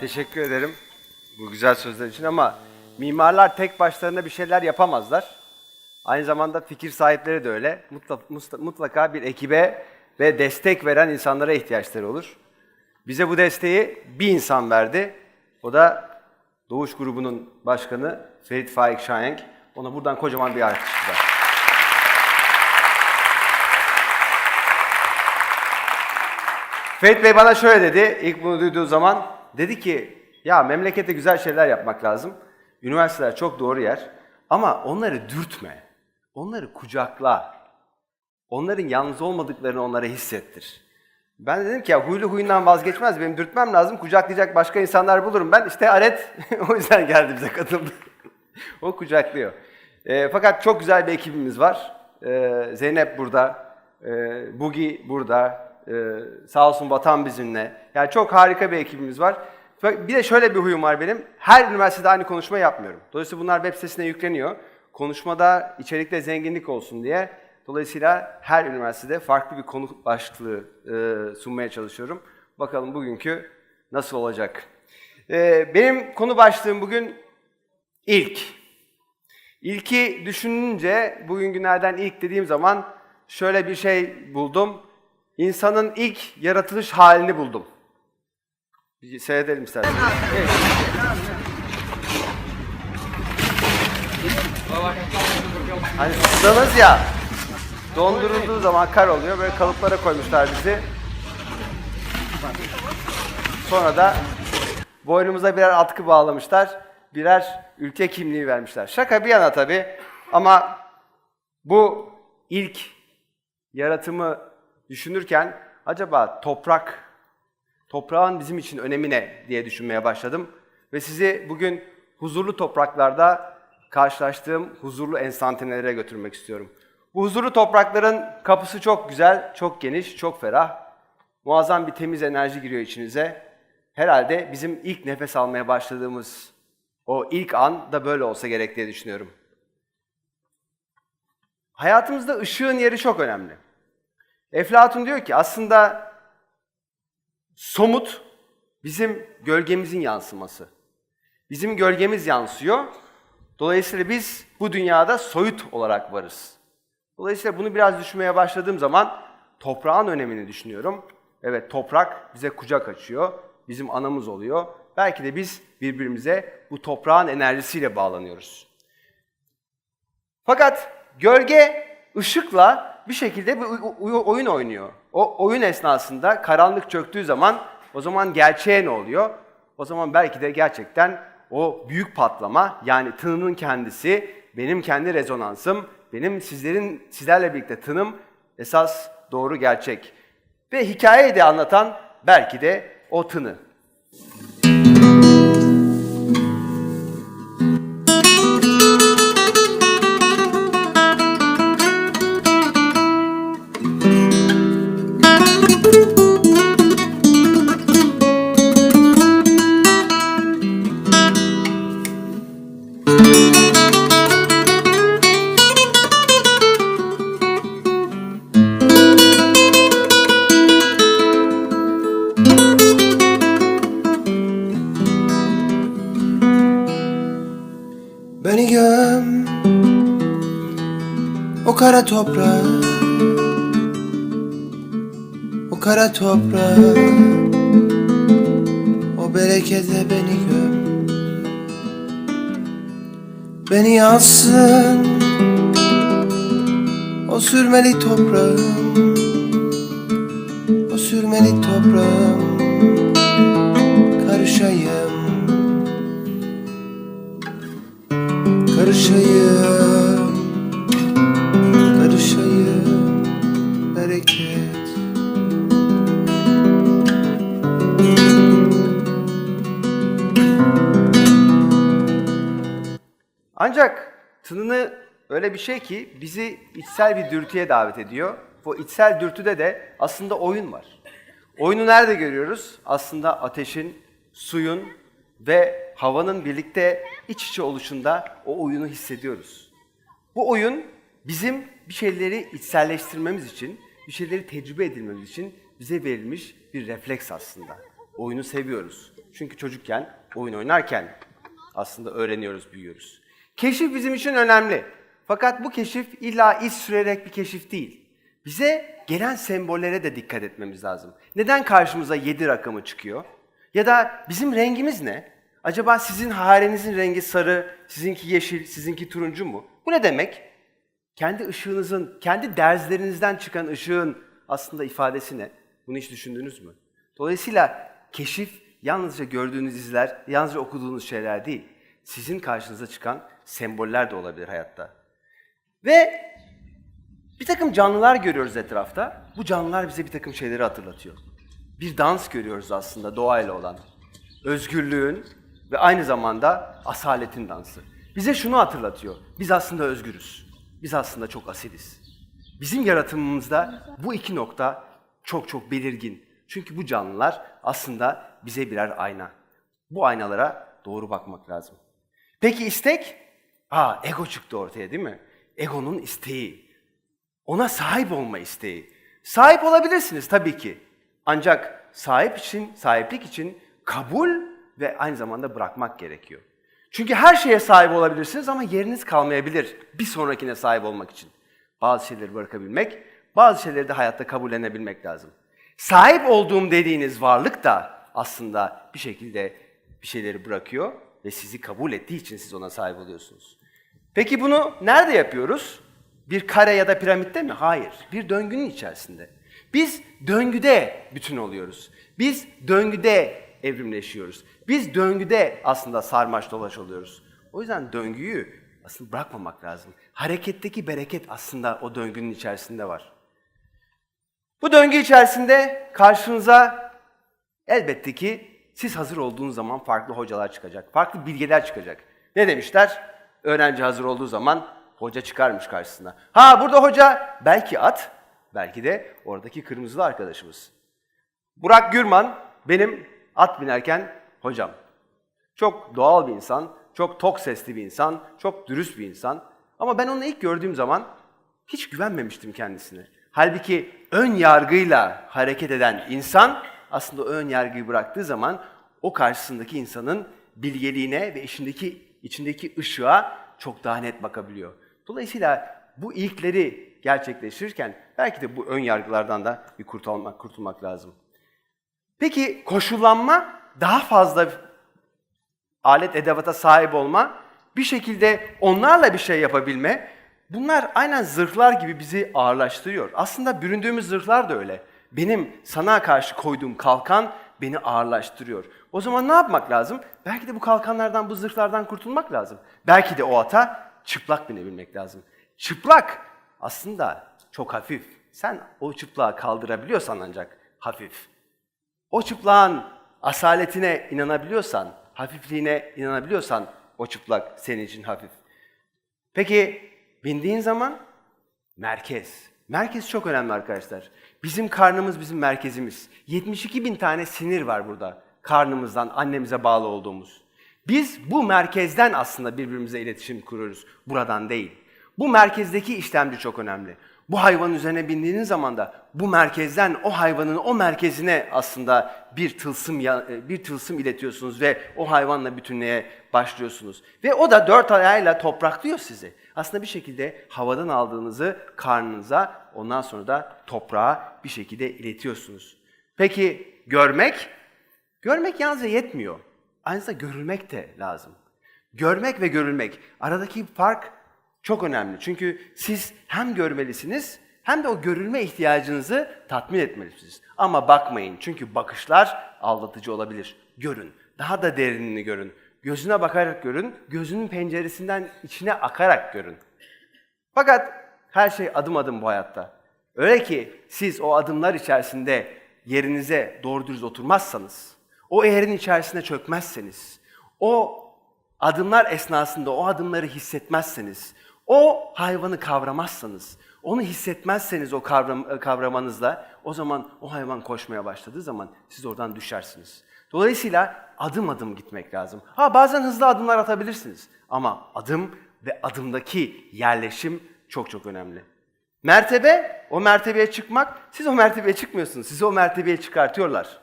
Teşekkür ederim bu güzel sözler için ama mimarlar tek başlarına bir şeyler yapamazlar. Aynı zamanda fikir sahipleri de öyle. Mutlaka bir ekibe ve destek veren insanlara ihtiyaçları olur. Bize bu desteği bir insan verdi. O da Doğuş grubunun başkanı Ferit Faik Şahenk. Ona buradan kocaman bir alkış var. Ferit Bey bana şöyle dedi ilk bunu duyduğu zaman. Dedi ki ya memlekette güzel şeyler yapmak lazım. Üniversiteler çok doğru yer. Ama onları dürtme. Onları kucakla. Onların yalnız olmadıklarını onlara hissettir. Ben de dedim ki ya huylu huyundan vazgeçmez. Benim dürtmem lazım. Kucaklayacak başka insanlar bulurum ben. İşte Aret o yüzden geldi bize katıldı. o kucaklıyor. Ee, fakat çok güzel bir ekibimiz var. Ee, Zeynep burada. E, Bugi burada. Ee, sağ olsun Vatan bizimle. Yani çok harika bir ekibimiz var. Bir de şöyle bir huyum var benim. Her üniversitede aynı konuşma yapmıyorum. Dolayısıyla bunlar web sitesine yükleniyor. Konuşmada içerikte zenginlik olsun diye. Dolayısıyla her üniversitede farklı bir konu başlığı e, sunmaya çalışıyorum. Bakalım bugünkü nasıl olacak. Ee, benim konu başlığım bugün ilk. İlki düşününce bugün günlerden ilk dediğim zaman şöyle bir şey buldum. İnsanın ilk yaratılış halini buldum. Bir seyredelim isterseniz. Evet. Hani sudanız ya, dondurulduğu zaman kar oluyor. Böyle kalıplara koymuşlar bizi. Sonra da boynumuza birer atkı bağlamışlar. Birer ülke kimliği vermişler. Şaka bir yana tabii. Ama bu ilk yaratımı düşünürken acaba toprak, toprağın bizim için önemi ne diye düşünmeye başladım. Ve sizi bugün huzurlu topraklarda karşılaştığım huzurlu enstantanelere götürmek istiyorum. Bu huzurlu toprakların kapısı çok güzel, çok geniş, çok ferah. Muazzam bir temiz enerji giriyor içinize. Herhalde bizim ilk nefes almaya başladığımız o ilk an da böyle olsa gerek diye düşünüyorum. Hayatımızda ışığın yeri çok önemli. Eflatun diyor ki aslında somut bizim gölgemizin yansıması. Bizim gölgemiz yansıyor. Dolayısıyla biz bu dünyada soyut olarak varız. Dolayısıyla bunu biraz düşünmeye başladığım zaman toprağın önemini düşünüyorum. Evet toprak bize kucak açıyor, bizim anamız oluyor. Belki de biz birbirimize bu toprağın enerjisiyle bağlanıyoruz. Fakat gölge ışıkla bir şekilde bir oyun oynuyor. O oyun esnasında karanlık çöktüğü zaman o zaman gerçeğe ne oluyor? O zaman belki de gerçekten o büyük patlama yani tınının kendisi, benim kendi rezonansım, benim sizlerin sizlerle birlikte tınım esas doğru gerçek. Ve hikayeyi de anlatan belki de o tını. Kara O kara toprağa O berekete beni göm. Beni yansın O sürmeli toprağım. O sürmeli toprağım. Karışayım, karışayım, Ancak tınını öyle bir şey ki bizi içsel bir dürtüye davet ediyor. Bu içsel dürtüde de aslında oyun var. Oyunu nerede görüyoruz? Aslında ateşin, suyun ve havanın birlikte iç içe oluşunda o oyunu hissediyoruz. Bu oyun bizim bir şeyleri içselleştirmemiz için, bir şeyleri tecrübe edilmemiz için bize verilmiş bir refleks aslında. Oyunu seviyoruz. Çünkü çocukken, oyun oynarken aslında öğreniyoruz, büyüyoruz. Keşif bizim için önemli. Fakat bu keşif illa iz sürerek bir keşif değil. Bize gelen sembollere de dikkat etmemiz lazım. Neden karşımıza 7 rakamı çıkıyor? Ya da bizim rengimiz ne? Acaba sizin harenizin rengi sarı, sizinki yeşil, sizinki turuncu mu? Bu ne demek? Kendi ışığınızın, kendi derzlerinizden çıkan ışığın aslında ifadesi ne? Bunu hiç düşündünüz mü? Dolayısıyla keşif yalnızca gördüğünüz izler, yalnızca okuduğunuz şeyler değil. Sizin karşınıza çıkan semboller de olabilir hayatta. Ve bir takım canlılar görüyoruz etrafta. Bu canlılar bize bir takım şeyleri hatırlatıyor. Bir dans görüyoruz aslında doğayla olan. Özgürlüğün ve aynı zamanda asaletin dansı. Bize şunu hatırlatıyor. Biz aslında özgürüz. Biz aslında çok asiliz. Bizim yaratımımızda bu iki nokta çok çok belirgin. Çünkü bu canlılar aslında bize birer ayna. Bu aynalara doğru bakmak lazım. Peki istek? Aa ego çıktı ortaya değil mi? Egonun isteği. Ona sahip olma isteği. Sahip olabilirsiniz tabii ki. Ancak sahip için, sahiplik için kabul ve aynı zamanda bırakmak gerekiyor. Çünkü her şeye sahip olabilirsiniz ama yeriniz kalmayabilir bir sonrakine sahip olmak için. Bazı şeyleri bırakabilmek, bazı şeyleri de hayatta kabullenebilmek lazım. Sahip olduğum dediğiniz varlık da aslında bir şekilde bir şeyleri bırakıyor ve sizi kabul ettiği için siz ona sahip oluyorsunuz. Peki bunu nerede yapıyoruz? Bir kare ya da piramitte mi? Hayır. Bir döngünün içerisinde. Biz döngüde bütün oluyoruz. Biz döngüde evrimleşiyoruz. Biz döngüde aslında sarmaş dolaş oluyoruz. O yüzden döngüyü aslında bırakmamak lazım. Hareketteki bereket aslında o döngünün içerisinde var. Bu döngü içerisinde karşınıza elbette ki siz hazır olduğunuz zaman farklı hocalar çıkacak, farklı bilgeler çıkacak. Ne demişler? Öğrenci hazır olduğu zaman hoca çıkarmış karşısına. Ha burada hoca belki at, belki de oradaki kırmızılı arkadaşımız. Burak Gürman benim at binerken hocam. Çok doğal bir insan, çok tok sesli bir insan, çok dürüst bir insan. Ama ben onu ilk gördüğüm zaman hiç güvenmemiştim kendisine. Halbuki ön yargıyla hareket eden insan aslında ön yargıyı bıraktığı zaman o karşısındaki insanın bilgeliğine ve içindeki içindeki ışığa çok daha net bakabiliyor. Dolayısıyla bu ilkleri gerçekleştirirken belki de bu ön yargılardan da bir kurtulmak, kurtulmak lazım. Peki koşullanma daha fazla alet edevata sahip olma, bir şekilde onlarla bir şey yapabilme, bunlar aynen zırhlar gibi bizi ağırlaştırıyor. Aslında büründüğümüz zırhlar da öyle. Benim sana karşı koyduğum kalkan beni ağırlaştırıyor. O zaman ne yapmak lazım? Belki de bu kalkanlardan, bu zırhlardan kurtulmak lazım. Belki de o ata çıplak binebilmek lazım. Çıplak aslında çok hafif. Sen o çıplağı kaldırabiliyorsan ancak hafif. O çıplağın asaletine inanabiliyorsan, hafifliğine inanabiliyorsan o çıplak senin için hafif. Peki bindiğin zaman merkez. Merkez çok önemli arkadaşlar. Bizim karnımız bizim merkezimiz. 72 bin tane sinir var burada. Karnımızdan, annemize bağlı olduğumuz. Biz bu merkezden aslında birbirimize iletişim kuruyoruz. Buradan değil. Bu merkezdeki işlemci çok önemli. Bu hayvanın üzerine bindiğiniz zaman da bu merkezden o hayvanın o merkezine aslında bir tılsım ya- bir tılsım iletiyorsunuz ve o hayvanla bütünlüğe başlıyorsunuz. Ve o da dört ayağıyla topraklıyor sizi. Aslında bir şekilde havadan aldığınızı karnınıza ondan sonra da toprağa bir şekilde iletiyorsunuz. Peki görmek? Görmek yalnızca yetmiyor. Aynı zamanda görülmek de lazım. Görmek ve görülmek aradaki fark çok önemli. Çünkü siz hem görmelisiniz hem de o görülme ihtiyacınızı tatmin etmelisiniz. Ama bakmayın çünkü bakışlar aldatıcı olabilir. Görün. Daha da derinini görün. Gözüne bakarak görün. Gözünün penceresinden içine akarak görün. Fakat her şey adım adım bu hayatta. Öyle ki siz o adımlar içerisinde yerinize doğru dürüst oturmazsanız, o eğerin içerisine çökmezseniz, o adımlar esnasında o adımları hissetmezseniz, o hayvanı kavramazsanız, onu hissetmezseniz o kavram, kavramanızla, o zaman o hayvan koşmaya başladığı zaman siz oradan düşersiniz. Dolayısıyla adım adım gitmek lazım. Ha bazen hızlı adımlar atabilirsiniz ama adım ve adımdaki yerleşim çok çok önemli. Mertebe, o mertebeye çıkmak, siz o mertebeye çıkmıyorsunuz, sizi o mertebeye çıkartıyorlar.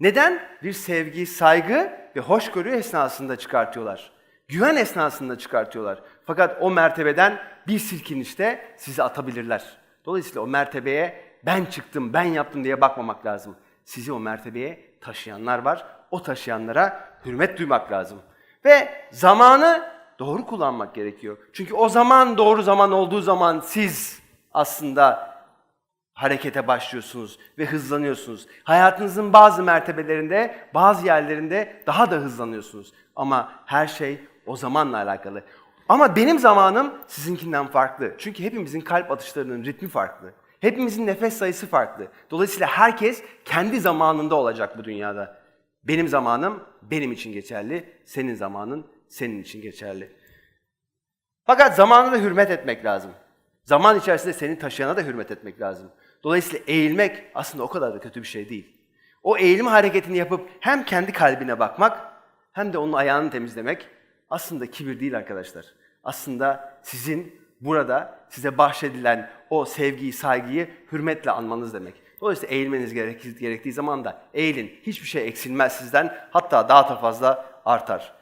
Neden? Bir sevgi, saygı ve hoşgörü esnasında çıkartıyorlar. Güven esnasında çıkartıyorlar. Fakat o mertebeden bir silkinişte sizi atabilirler. Dolayısıyla o mertebeye ben çıktım, ben yaptım diye bakmamak lazım. Sizi o mertebeye taşıyanlar var. O taşıyanlara hürmet duymak lazım. Ve zamanı doğru kullanmak gerekiyor. Çünkü o zaman doğru zaman olduğu zaman siz aslında harekete başlıyorsunuz ve hızlanıyorsunuz. Hayatınızın bazı mertebelerinde, bazı yerlerinde daha da hızlanıyorsunuz. Ama her şey o zamanla alakalı. Ama benim zamanım sizinkinden farklı. Çünkü hepimizin kalp atışlarının ritmi farklı. Hepimizin nefes sayısı farklı. Dolayısıyla herkes kendi zamanında olacak bu dünyada. Benim zamanım benim için geçerli, senin zamanın senin için geçerli. Fakat zamana da hürmet etmek lazım. Zaman içerisinde seni taşıyana da hürmet etmek lazım. Dolayısıyla eğilmek aslında o kadar da kötü bir şey değil. O eğilme hareketini yapıp hem kendi kalbine bakmak hem de onun ayağını temizlemek aslında kibir değil arkadaşlar. Aslında sizin burada size bahşedilen o sevgiyi, saygıyı hürmetle anmanız demek. Dolayısıyla eğilmeniz gerek- gerektiği zaman da eğilin. Hiçbir şey eksilmez sizden. Hatta daha da fazla artar.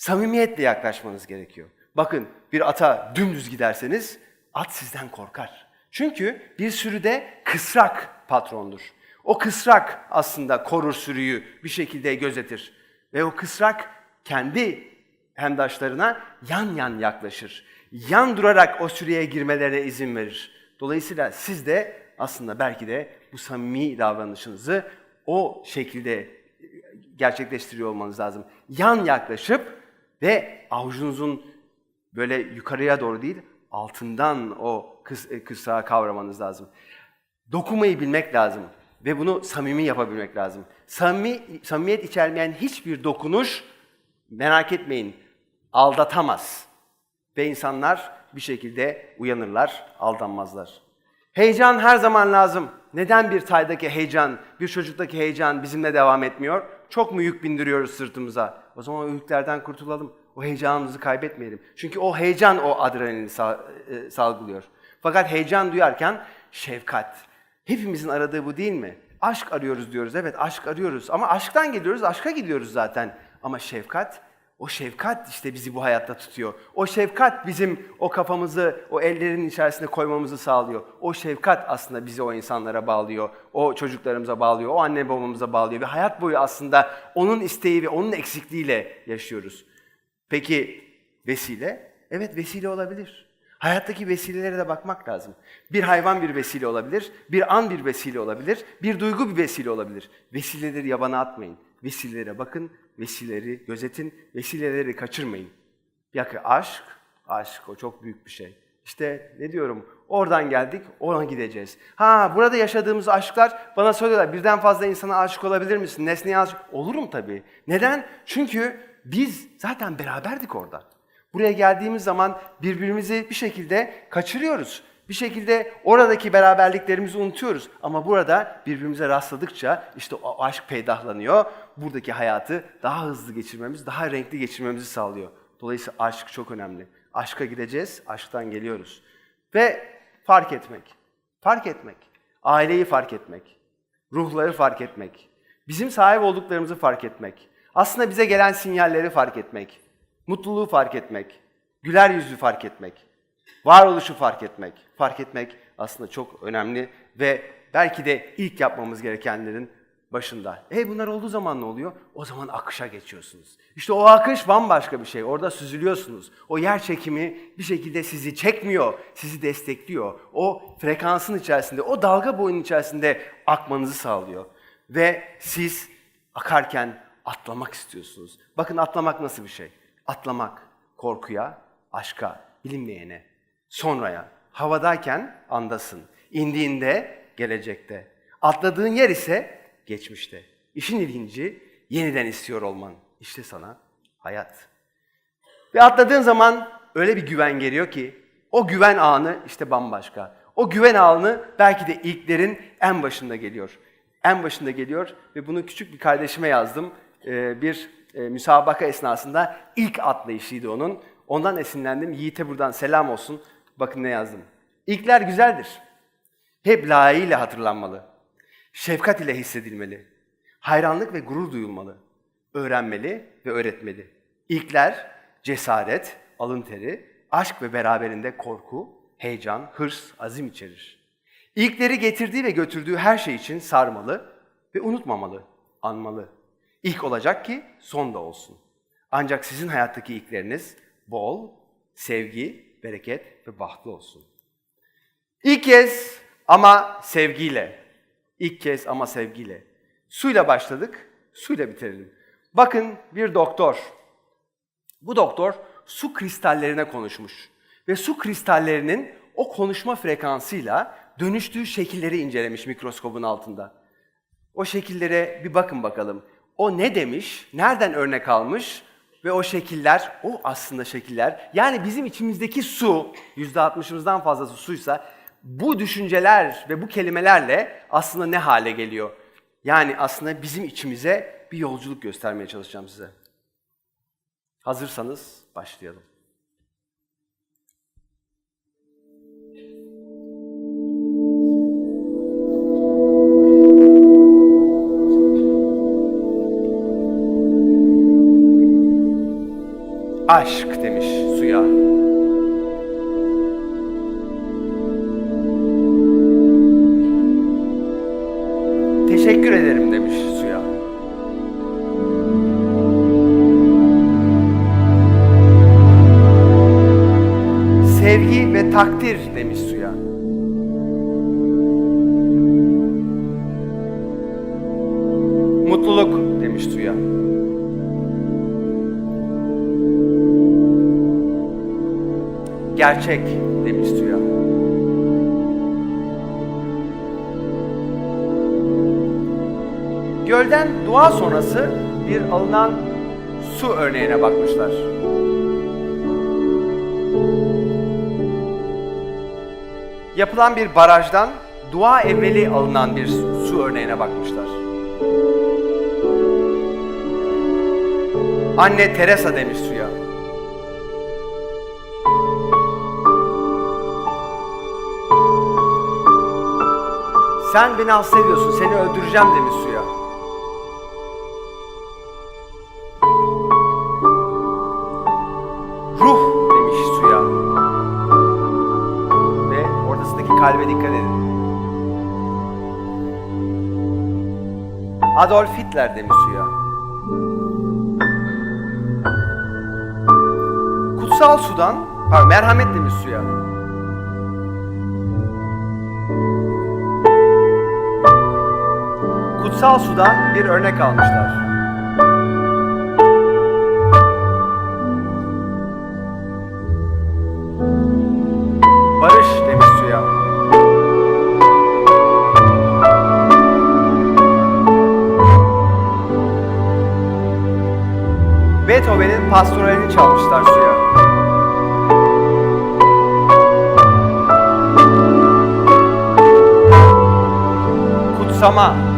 Samimiyetle yaklaşmanız gerekiyor. Bakın bir ata dümdüz giderseniz at sizden korkar. Çünkü bir sürüde kısrak patrondur. O kısrak aslında korur sürüyü, bir şekilde gözetir. Ve o kısrak kendi hemdaşlarına yan yan yaklaşır. Yan durarak o sürüye girmelerine izin verir. Dolayısıyla siz de aslında belki de bu samimi davranışınızı o şekilde gerçekleştiriyor olmanız lazım. Yan yaklaşıp ve avucunuzun böyle yukarıya doğru değil, altından o kıs, e, kısağı kavramanız lazım. Dokunmayı bilmek lazım ve bunu samimi yapabilmek lazım. Samimi, samimiyet içermeyen hiçbir dokunuş, merak etmeyin, aldatamaz. Ve insanlar bir şekilde uyanırlar, aldanmazlar. Heyecan her zaman lazım. Neden bir taydaki heyecan, bir çocuktaki heyecan bizimle devam etmiyor? Çok mu yük bindiriyoruz sırtımıza? O zaman o yüklerden kurtulalım. O heyecanımızı kaybetmeyelim. Çünkü o heyecan o adrenalini e, salgılıyor. Fakat heyecan duyarken şefkat. Hepimizin aradığı bu değil mi? Aşk arıyoruz diyoruz. Evet aşk arıyoruz. Ama aşktan geliyoruz, aşka gidiyoruz zaten. Ama şefkat, o şefkat işte bizi bu hayatta tutuyor. O şefkat bizim o kafamızı o ellerin içerisine koymamızı sağlıyor. O şefkat aslında bizi o insanlara bağlıyor. O çocuklarımıza bağlıyor, o anne babamıza bağlıyor. Ve hayat boyu aslında onun isteği ve onun eksikliğiyle yaşıyoruz. Peki vesile? Evet vesile olabilir. Hayattaki vesilelere de bakmak lazım. Bir hayvan bir vesile olabilir, bir an bir vesile olabilir, bir duygu bir vesile olabilir. Vesileleri yabana atmayın. Vesilelere bakın, vesileleri gözetin, vesileleri kaçırmayın. Ya aşk, aşk o çok büyük bir şey. İşte ne diyorum, oradan geldik, ona gideceğiz. Ha burada yaşadığımız aşklar bana söylüyorlar, birden fazla insana aşık olabilir misin? Nesneye aşık? Olurum tabii. Neden? Çünkü biz zaten beraberdik orada. Buraya geldiğimiz zaman birbirimizi bir şekilde kaçırıyoruz. Bir şekilde oradaki beraberliklerimizi unutuyoruz. Ama burada birbirimize rastladıkça işte o aşk peydahlanıyor. Buradaki hayatı daha hızlı geçirmemiz, daha renkli geçirmemizi sağlıyor. Dolayısıyla aşk çok önemli. Aşka gideceğiz, aşktan geliyoruz. Ve fark etmek. Fark etmek. Aileyi fark etmek. Ruhları fark etmek. Bizim sahip olduklarımızı fark etmek. Aslında bize gelen sinyalleri fark etmek. Mutluluğu fark etmek. Güler yüzü fark etmek. Varoluşu fark etmek. Fark etmek aslında çok önemli ve belki de ilk yapmamız gerekenlerin başında. E bunlar olduğu zaman ne oluyor? O zaman akışa geçiyorsunuz. İşte o akış bambaşka bir şey. Orada süzülüyorsunuz. O yer çekimi bir şekilde sizi çekmiyor, sizi destekliyor. O frekansın içerisinde, o dalga boyunun içerisinde akmanızı sağlıyor. Ve siz akarken atlamak istiyorsunuz. Bakın atlamak nasıl bir şey? Atlamak korkuya, aşka, bilinmeyene, sonraya. Havadayken andasın. İndiğinde gelecekte. Atladığın yer ise geçmişte. İşin ilginci yeniden istiyor olman. İşte sana hayat. Ve atladığın zaman öyle bir güven geliyor ki o güven anı işte bambaşka. O güven anı belki de ilklerin en başında geliyor. En başında geliyor ve bunu küçük bir kardeşime yazdım. Ee, bir e, müsabaka esnasında ilk atlayışıydı onun. Ondan esinlendim. Yiğit'e buradan selam olsun. Bakın ne yazdım. İlkler güzeldir. Hep layığıyla hatırlanmalı. Şefkat ile hissedilmeli. Hayranlık ve gurur duyulmalı. Öğrenmeli ve öğretmeli. İlkler cesaret, alın teri, aşk ve beraberinde korku, heyecan, hırs, azim içerir. İlkleri getirdiği ve götürdüğü her şey için sarmalı ve unutmamalı, anmalı. İlk olacak ki son da olsun. Ancak sizin hayattaki ilkleriniz bol, sevgi, bereket ve bahtlı olsun. İlk kez ama sevgiyle. İlk kez ama sevgiyle. Suyla başladık, suyla bitirelim. Bakın bir doktor. Bu doktor su kristallerine konuşmuş. Ve su kristallerinin o konuşma frekansıyla dönüştüğü şekilleri incelemiş mikroskobun altında. O şekillere bir bakın bakalım. O ne demiş, nereden örnek almış ve o şekiller, o aslında şekiller, yani bizim içimizdeki su, yüzde altmışımızdan fazlası suysa, bu düşünceler ve bu kelimelerle aslında ne hale geliyor? Yani aslında bizim içimize bir yolculuk göstermeye çalışacağım size. Hazırsanız başlayalım. Aşk demiş suya. Teşekkür ederim demiş suya. Sevgi ve takdir demiş suya. Gerçek demiş suya. Gölden dua sonrası bir alınan su örneğine bakmışlar. Yapılan bir barajdan dua evveli alınan bir su örneğine bakmışlar. Anne Teresa demiş suya. Sen beni hasta ediyorsun, seni öldüreceğim demiş suya. Ruh demiş suya. Ve ortasındaki kalbe dikkat edin. Adolf Hitler demiş suya. Kutsal sudan, pardon, merhamet demiş suya. Kutsal sudan bir örnek almışlar. Barış demiş suya. Beethoven'in pastoralini çalmışlar suya. Kutsama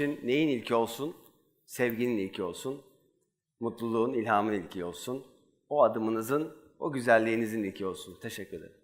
için neyin ilki olsun? Sevginin ilki olsun. Mutluluğun, ilhamın ilki olsun. O adımınızın, o güzelliğinizin ilki olsun. Teşekkür ederim.